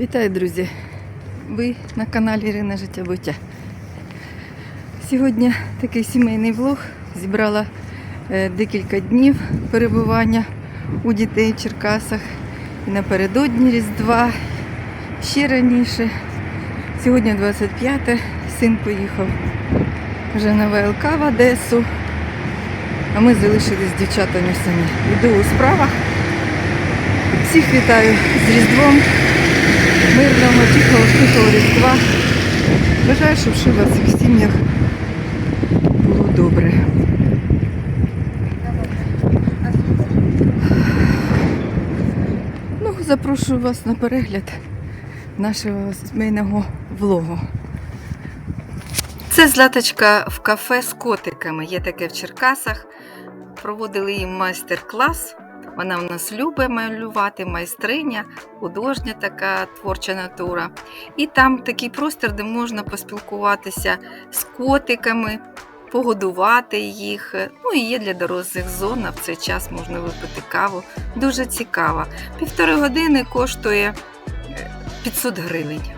Вітаю, друзі! Ви на каналі Ірина Життя Буття. Сьогодні такий сімейний влог. Зібрала е, декілька днів перебування у дітей в Черкасах. І напередодні Різдва, ще раніше. Сьогодні 25-те, син поїхав вже на ВЛК в Одесу. А ми залишились з дівчатами самі. Йду у справах. Всіх вітаю з Різдвом мирного, тихого, тихого Різдва. Бажаю, щоб в вас всіх сім'ях було добре. Ну, запрошую вас на перегляд нашого сімейного влогу. Це златочка в кафе з котиками. Є таке в Черкасах. Проводили їм майстер-клас. Вона в нас любить малювати, майстриня, художня така творча натура. І там такий простір, де можна поспілкуватися з котиками, погодувати їх. Ну і є для дорослих зона. В цей час можна випити каву. Дуже цікаво. Півтори години коштує е, 500 гривень.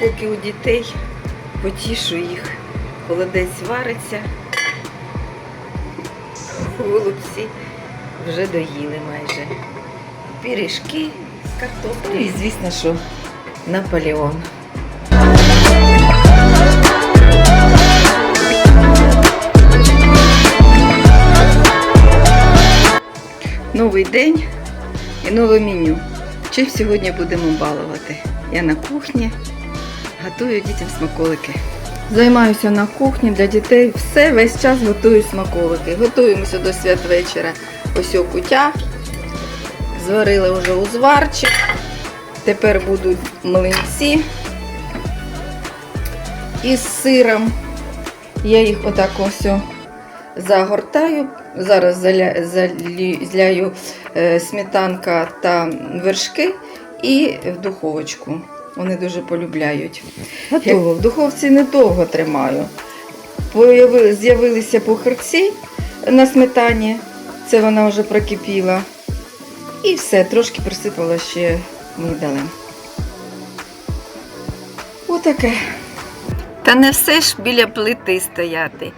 Поки у дітей потішу їх, холодець вариться, голубці вже доїли майже. Пиріжки з картоплею і, звісно, що Наполеон. Новий день і нове меню. Чим сьогодні будемо балувати? Я на кухні готую дітям смаколики. Займаюся на кухні для дітей. Все весь час готую смаколики. Готуємося до святвечора. Ось о кутя. Зварила вже узварчик. Тепер будуть млинці із сиром. Я їх отак ось загортаю. Зараз зляю е, сметанка та вершки і в духовочку. Вони дуже полюбляють. Готово. В духовці недовго тримаю. З'явилися пухарці на сметані. Це вона вже прокипіла. І все, трошки присипала ще мигдалем. Отаке. Та не все ж біля плити стояти.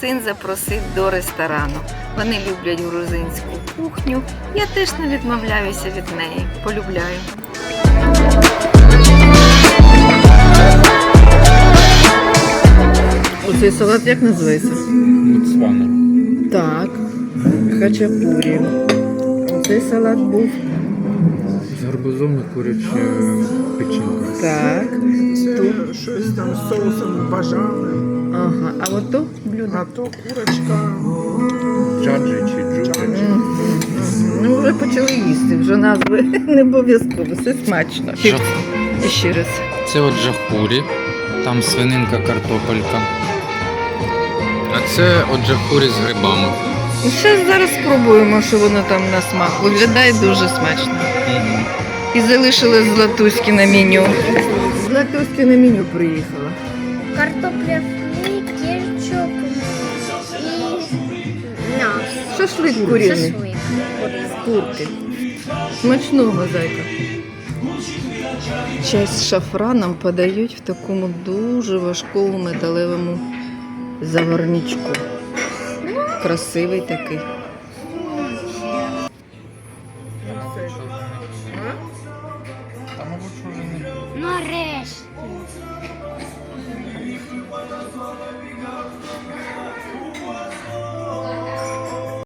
Син запросив до ресторану. Вони люблять грузинську кухню. Я теж не відмовляюся від неї. Полюбляю. Оцей салат як називається? Ботсвана. Так. Хачапурі. Цей салат був. З гарбузом і куряча печінка. Так. Це щось там з соусом бажане, Ага. А от то блюдо. а то курочка. Джаджі чи джуджі. Ну, вже почали їсти, вже назви не обов'язково, все смачно. Жах. І ще раз. Це от джахурі, там свининка, картопелька. А це от джахурі з грибами. І ще зараз спробуємо, що воно там на смак. Виглядає дуже смачно. І залишили Златуськи на меню. Златуськи на меню приїхала. Картопля фрі, кетчуп і м'ясо. Шашлик з курки. Смачного зайка. Чай з шафраном подають в такому дуже важкому металевому Загорничку. Красивий такий. Та. Нарешті.